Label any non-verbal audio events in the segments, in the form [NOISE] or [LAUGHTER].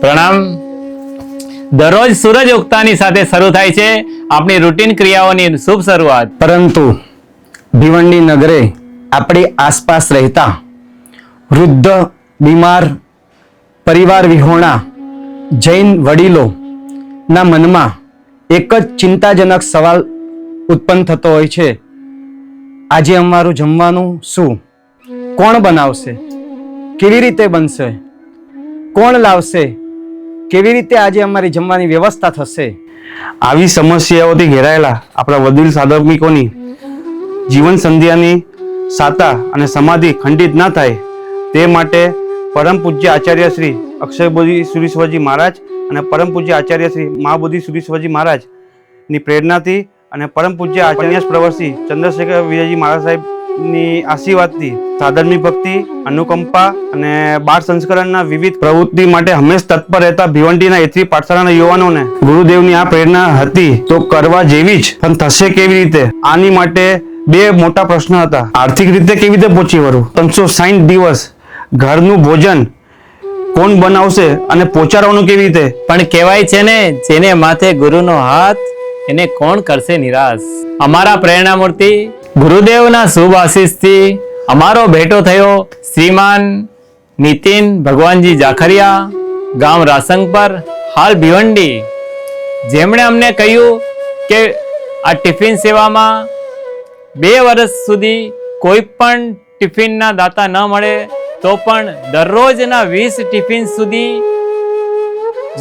પ્રણામ. દરરોજ સૂરજ ઉગતાની સાથે શરૂ થાય છે આપણી રૂટીન ક્રિયાઓની શુભ શરૂઆત. પરંતુ ભિવંડી નગરે આપણી આસપાસ રહેતા વૃદ્ધ, બીમાર, પરિવાર વિહોણા, જૈન વડીલોના મનમાં એક જ ચિંતાજનક સવાલ ઉત્પન્ન થતો હોય છે. આજે અમારું જમવાનું શું? કોણ બનાવશે? કેવી રીતે બનશે? કોણ લાવશે? કેવી રીતે આજે અમારી જમવાની વ્યવસ્થા થશે? આવી સમસ્યાઓથી ઘેરાયેલા આપણા વડીલ સાધર્મિકોની જીવન સંધ્યાની સાતા અને સમાધિ ખંડિત ન થાય તે માટે પરમ પૂજ્ય આચાર્ય શ્રી અક્ષયબોધિ સુરીશ્વરજી મહારાજ અને પરમ પૂજ્ય આચાર્ય શ્રી મહાબોધિ સુરીશ્વરજી મહારાજની પ્રેરણાથી અને પરમ પૂજ્ય આચાર્ય પ્રવર્શી ચંદ્રશેખર વિજયજી મહારાજ સાહેબની આશીર્વાદથી સાધનની ભક્તિ, અનુકંપા અને બાળ સંસ્કરણના વિવિધ પ્રવૃત્તિ માટે હંમેશ તત્પર રહેતા ભિવંડીના એથી પાઠશાળાના યુવાનોને ગુરુદેવની આ પ્રેરણા હતી. તો કરવા જેવી જ પણ થશે કેવી રીતે? આની માટે બે મોટા પ્રશ્ન હતા. આર્થિક રીતે કેવી રીતે પહોંચી વળવું ત્રણસો સાઠ દિવસ ઘરનું ભોજન કોણ બનાવશે અને પહોંચાડવાનું કેવી રીતે? પણ કહેવાય છે ને, જેને માથે ગુરુનો હાથ, એને કોણ કરશે નિરાશ? અમારા પ્રેરણા મૂર્તિ ગુરુદેવના શુભ આશીષથી અમારો ભેટો થયો શ્રીમાન નીતિન ભગવાનજી જાખરિયા ગામ રાસંગ પર હાલ ભિવંડી. જેમણે અમને કહ્યું કે આ ટિફિન સેવામાં બે વર્ષ સુધી કોઈ પણ ટિફિનના દાતા ન મળે, તો પણ દરરોજના વીસ ટિફિન સુધી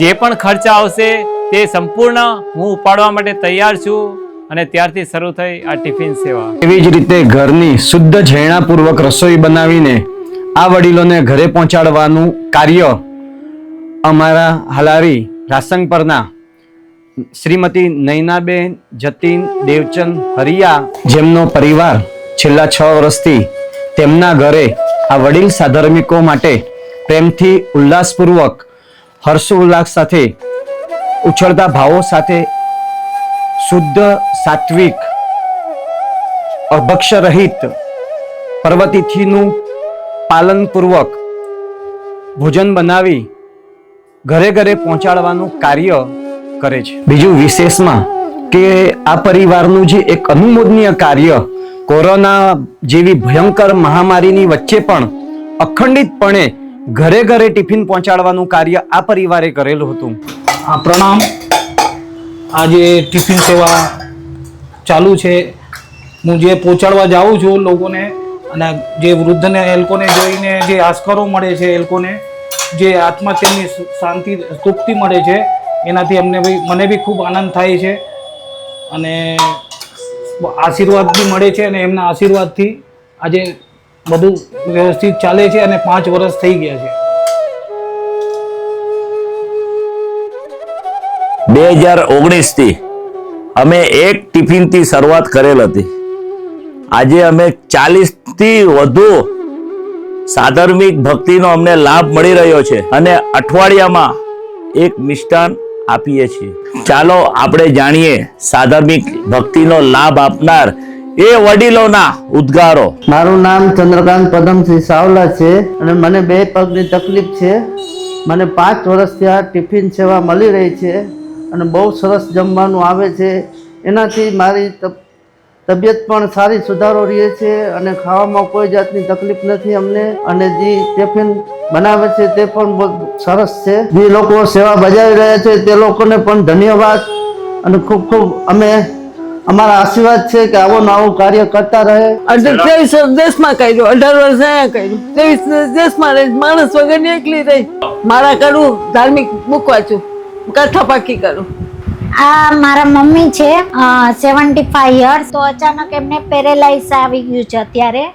જે પણ ખર્ચ આવશે તે સંપૂર્ણ હું ઉપાડવા માટે તૈયાર છું. અને ત્યારથી શરૂ થઈ આ ટિફિન સેવા. એવી જ રીતે ઘરની શુદ્ધ ઝેણાપૂર્વક રસોઈ બનાવીને આ વડીલોને ઘરે પહોંચાડવાનું કાર્ય અમારા હલારી રાસંગ પરના શ્રીમતી નૈનાબેન, જતીન, દેવચંદ હરિયા જેમનો પરિવાર છેલ્લા છ વર્ષથી તેમના ઘરે આ વડીલ સાધર્મિકો માટે પ્રેમથી ઉલ્લાસપૂર્વક હર્ષોલ્લાસ સાથે ઉછળતા ભાવો સાથે શુદ્ધ, સાત્વિક અભક્ષ રહિત પર્વતિથિનું પાલનપૂર્વક ભોજન બનાવી ઘરે ઘરે પહોંચાડવાનું કાર્ય કરે છે. બીજું વિશેષમાં કે આ પરિવારનું જે એક અનુમોદનીય કાર્ય કોરોના જેવી ભયંકર મહામારીની વચ્ચે પણ અખંડિતપણે ઘરે ઘરે ટિફિન પહોંચાડવાનું કાર્ય આ પરિવારે કરેલું હતું. આજે ટિફિન સેવા ચાલુ છે. હું જે પહોંચાડવા જાઉં છું લોકોને અને જે વૃદ્ધને, એ લોકોને જોઈને જે આસ્કરો મળે છે, એ લોકોને જે આત્મા તેમની શાંતિ તૃપ્તિ મળે છે, એનાથી અમને ભાઈ મને બી ખૂબ આનંદ થાય છે. અને આશીર્વાદ બી મળે છે અને એમના આશીર્વાદથી આજે બધું વ્યવસ્થિત ચાલે છે અને પાંચ વર્ષ થઈ ગયા છે. બે હજાર ઓગણીસથી અમે એક ટિફિનથી શરૂઆત કરેલ હતી. આજે અમે ચાલીસથી વધુ સાધર્મિક ભક્તિનો અમને લાભ મળી રહ્યો છે અને અઠવાડિયામાં એક મિષ્ટાન આપીએ છીએ. ચાલો આપણે જાણીએ સાધર્મિક ભક્તિનો લાભ આપનાર એ વડીલોના ઉદ્ગારો. મારું નામ ચંદ્રકાંત પદમસિંહ સાવલા છે અને મને બે પગની તકલીફ છે. મને પાંચ વર્ષથી આ ટિફિન સેવા મળી રહી છે. અને બહુ સરસ જમવાનું આવે છે. એનાથી મારી તબ- તબિયત પણ સારી સુધારો રહે છે અને ખાવામાં કોઈ જાતની તકલીફ નથી અમને. અને જે ટિફિન બનાવે છે તે પણ બહુ સરસ છે. જે લોકો સેવા બજાવી રહ્યા છે તે લોકોને પણ ધન્યવાદ. અને ખૂબ ખૂબ અમે, અમારા આશીર્વાદ છે કે આવું આવું કાર્ય કરતા રહે. અઢાર ત્રેવીસ દેશમાં કર્યું, અઢાર વર્ષ અહીંયા કર્યું. ત્રેવીસ દેશમાં રહી, માણસ વગરની એકલી રહી. મારા કરું ધાર્મિક મૂકવા છું કથા પાકી કરું? આ મારા મમ્મી છે સેવન્ટી ફાઈવ યર્સ તો અચાનક એમને પેરેલાઇઝ આવી ગયું છે અત્યારે.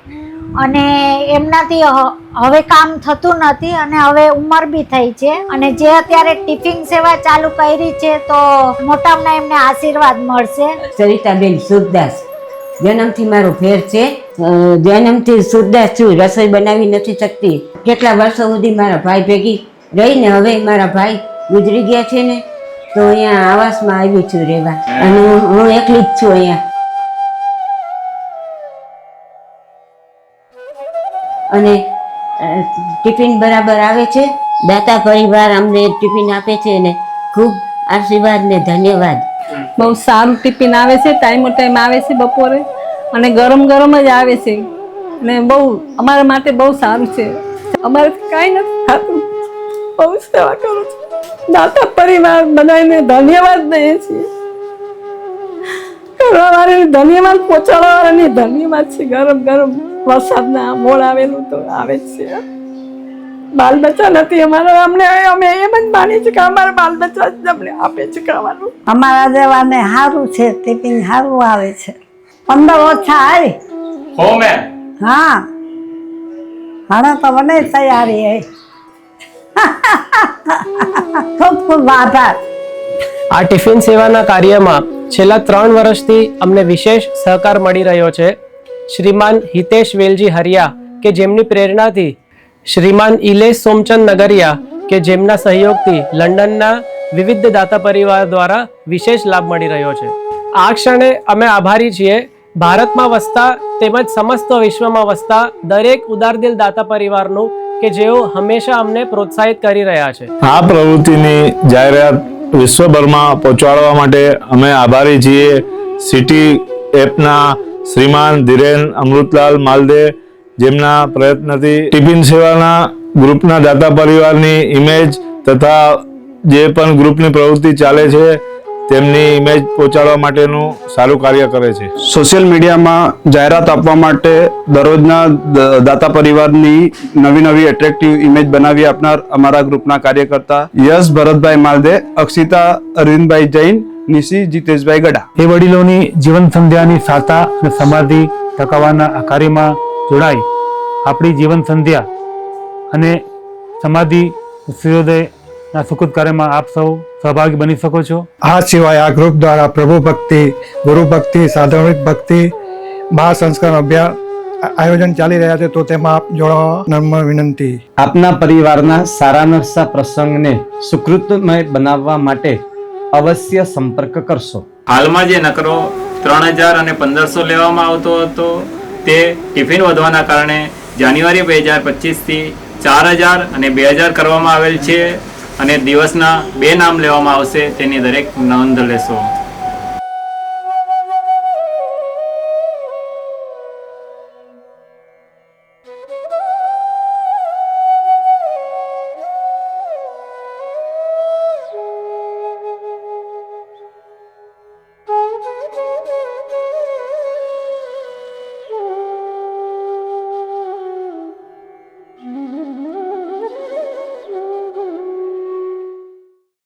અને એમનાથી હવે કામ થતું નથી અને હવે ઉંમર બી થઈ છે. અને જે અત્યારે ટિફિન સેવા ચાલુ કરી છે તો મોટામાં એમને આશીર્વાદ મળશે. સરિતાબેન સુરદાસ જન્મથી મારો ફેર છે. જન્મથી સુરદાસ છું રસોઈ બનાવી નથી શકતી. કેટલા વર્ષો સુધી મારા ભાઈ ભેગી રહીને હવે મારા ભાઈ ગુજરી ગયા છે ને, તો અહીંયા આવાસમાં આવી છું રહેવા. અને હું- એકલી જ છું અહીંયા. અને ટિફિન બરાબર આવે છે? દાતા પરિવાર અમને ટિફિન આપે છે ને ખૂબ આશીર્વાદ ને ધન્યવાદ. બહુ સારું ટિફિન આવે છે ટાઈમો ટાઈમ આવે છે બપોરે. અને ગરમ ગરમ જ આવે છે. અને બહુ, અમારા માટે બહુ સારું છે. અમારે કાંઈ નથી ખાતું બહુ સેવા કરું છું. દાતા પરિવાર બધાને ધન્યવાદ દઈએ છીએ. કરવાવાળાને ધન્યવાદ પહોંચાડવાવાળાને ધન્યવાદ છે. ગરમ ગરમ વરસાદના મોડ આવેલું તો આવે જ છે. બાલ બચ્ચા નથી અમારા અમને અમે એમ જ માની છે કે અમારા બાલ બચ્ચા જ અમને આપે છે ખાવાનું. અમારા જેવાને સારું છે ટિફિન સારું આવે છે. પંદર ઓછા આવી હો મેમ. હા. હવે તો મને તૈયારી હે. [LAUGHS] ખૂબ ખૂબ આભાર. આ ટિફિન સેવાના કાર્યમાં છેલ્લા ત્રણ વર્ષથી અમને વિશેષ સહકાર મળી રહ્યો છે. શ્રીમાન હિતેશ વેલજી હરિયા કે જેમની પ્રેરણાથી શ્રીમાન ઇલેશ સોમચંદ નગરિયા કે જેમના સહયોગથી લંડનના વિવિધ દાતા પરિવાર દ્વારા વિશેષ લાભ મળી રહ્યો છે. આ ક્ષણે અમે આભારી છીએ. ભારતમાં વસતા તેમજ સમસ્ત વિશ્વમાં વસતા દરેક ઉદારદિલ દાતા પરિવારનું કે જેઓ હંમેશા અમને પ્રોત્સાહિત કરી રહ્યા છે. આ પ્રવૃત્તિની જાહેરાત વિશ્વભરમાં પહોંચાડવા માટે અમે આભારી છીએ. સિટી એપના શ્રીમાન ધીરેન અમૃતલાલ માલદે જેમના પ્રયત્નથી ટિફિન સેવાના ગ્રુપના દાતા પરિવારની ઇમેજ તથા જે પણ ગ્રુપની પ્રવૃત્તિ ચાલે છે તેમની ઇમેજ પહોંચાડવા માટેનું સારું કાર્ય કરે છે. સોશિયલ મીડિયામાં જાહેરાત આપવા માટે દરરોજના દ- દાતા પરિવારની નવી નવી એટ્રેક્ટિવ ઇમેજ બનાવી આપનાર અમારા ગ્રુપના કાર્યકર્તા યશ ભરતભાઈ માલદે અક્ષિતા અરવિંદભાઈ જૈન નિશી જીતેશભાઈ ગડા. એ વડીલોની જીવન સંધ્યાની સાતા અને સમાધિ ટકાવવાના આ કાર્યમાં જોડાઈ આપણી જીવન સંધ્યા અને સમાધિ સૂર્યોદયના સુખદ કાર્યમાં આપ સૌ સહભાગી બની શકો છો? આ સિવાય આ ગ્રુપ દ્વારા પ્રભુ ભક્તિ ગુરુ ભક્તિ સાધનિક ભક્તિ મહાસંસ્કાર અભ્યાસ આ- આયોજન ચાલી રહ્યા છે તો તેમાં આપ જોડાવા નમ્ર વિનંતી. આપના પરિવારના સારા નરસા પ્રસંગને સુકૃતમય બનાવવા માટે અવશ્ય સંપર્ક કરશો. હાલમાં જે નકરો ત્રણ હજાર અને પંદરસો લેવામાં આવતો હતો તે ટિફિન વધવાના કારણે જાન્યુઆરી બે હજાર પચીસથી ચાર હજાર અને બે હજાર કરવામાં આવેલ છે. અને દિવસના બે નામ લેવામાં આવશે તેની દરેક નોંધ લેશો.